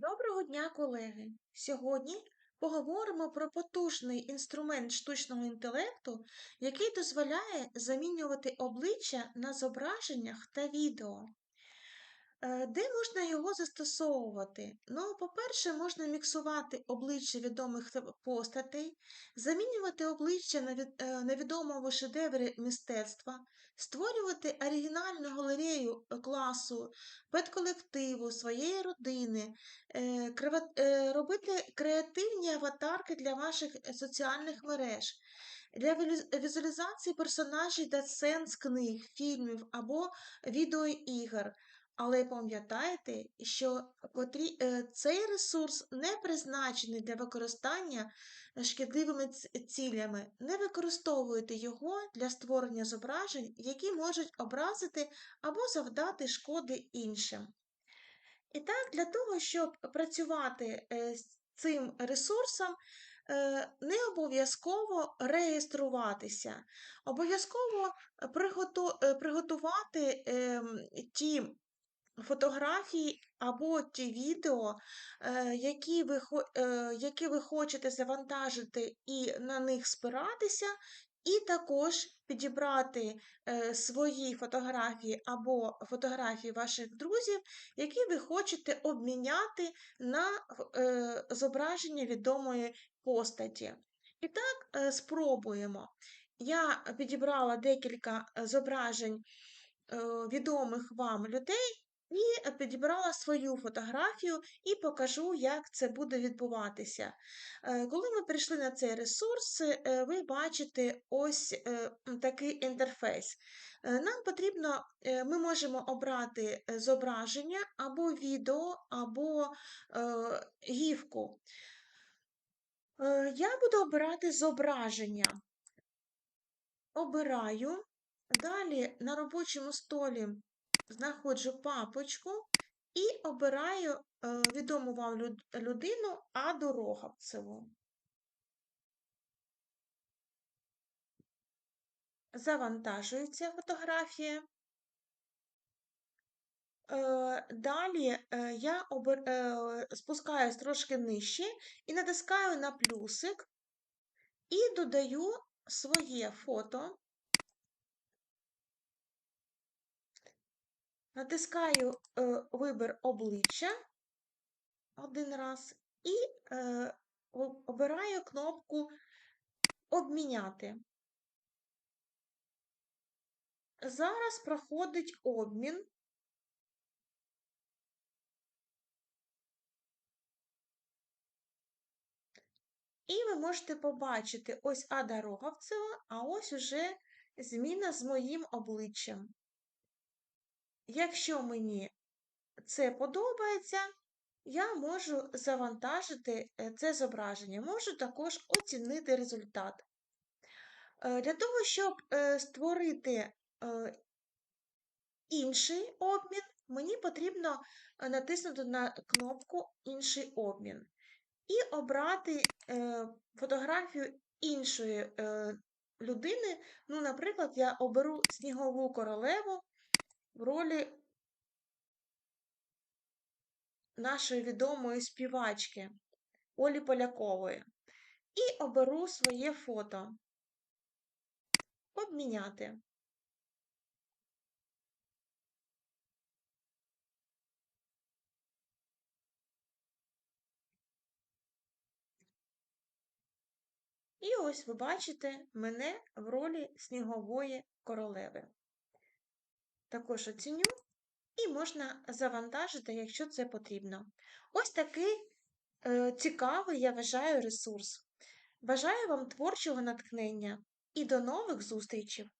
Доброго дня, колеги! Сьогодні поговоримо про потужний інструмент штучного інтелекту, який дозволяє замінювати обличчя на зображеннях та відео. Е, Де можна його застосовувати? Ну, по-перше, можна міксувати обличчя відомих постатей, замінювати обличчя е, на відомому шедеврі мистецтва, створювати оригінальну галерею е, класу, педколективу, своєї родини, робити креативні аватарки для ваших соціальних мереж. Для візуалізації персонажів та сцен з книг, фільмів або відеоігор. Але пам'ятайте, що е, цей ресурс не призначений для використання шкідливими цілями. Не використовуйте його для створення зображень, які можуть образити або завдати шкоди іншим. І так, для того, щоб працювати е, з цим ресурсом, е, не обов'язково реєструватися. Обов'язково е, приготувати ем, ті фотографії або ті відео, е, які ви, е, які ви хочете завантажити і на них спиратися, і також підібрати е, свої фотографії або фотографії ваших друзів, які ви хочете обміняти на зображення відомої постаті. І так, спробуємо. Я підібрала декілька зображень відомих вам людей і підібрала свою фотографію і покажу, як це буде відбуватися. Е, Коли ми прийшли на цей ресурс, е, ви бачите ось е, такий інтерфейс. Е, Нам потрібно, е, ми можемо обрати е, зображення або відео, або е, гівку. Е, Я буду обирати зображення. Обираю. Далі на робочому столі знаходжу папочку і обираю е, відому вам люд- людину Аду Роговцеву. Завантажується фотографія. Е, Далі е, я спускаюсь трошки нижче і натискаю на плюсик і додаю своє фото. Натискаю е, вибір обличчя один раз і е, обираю кнопку Обміняти. Зараз проходить обмін. І ви можете побачити ось Ада Роговцева, а ось уже зміна з моїм обличчям. Якщо мені це подобається, я можу завантажити е, це зображення, можу також оцінити результат. Е, Для того, щоб е, створити інший обмін, мені потрібно натиснути на кнопку Інший обмін і обрати фотографію іншої людини. Ну, наприклад, я оберу снігову королеву в ролі нашої відомої співачки Олі Полякової. І оберу своє фото. Обміняти. І ось ви бачите мене в ролі снігової королеви. Також оціню і можна завантажити, якщо це потрібно. Ось такий е, цікавий, я вважаю, ресурс. Бажаю вам творчого натхнення і до нових зустрічей!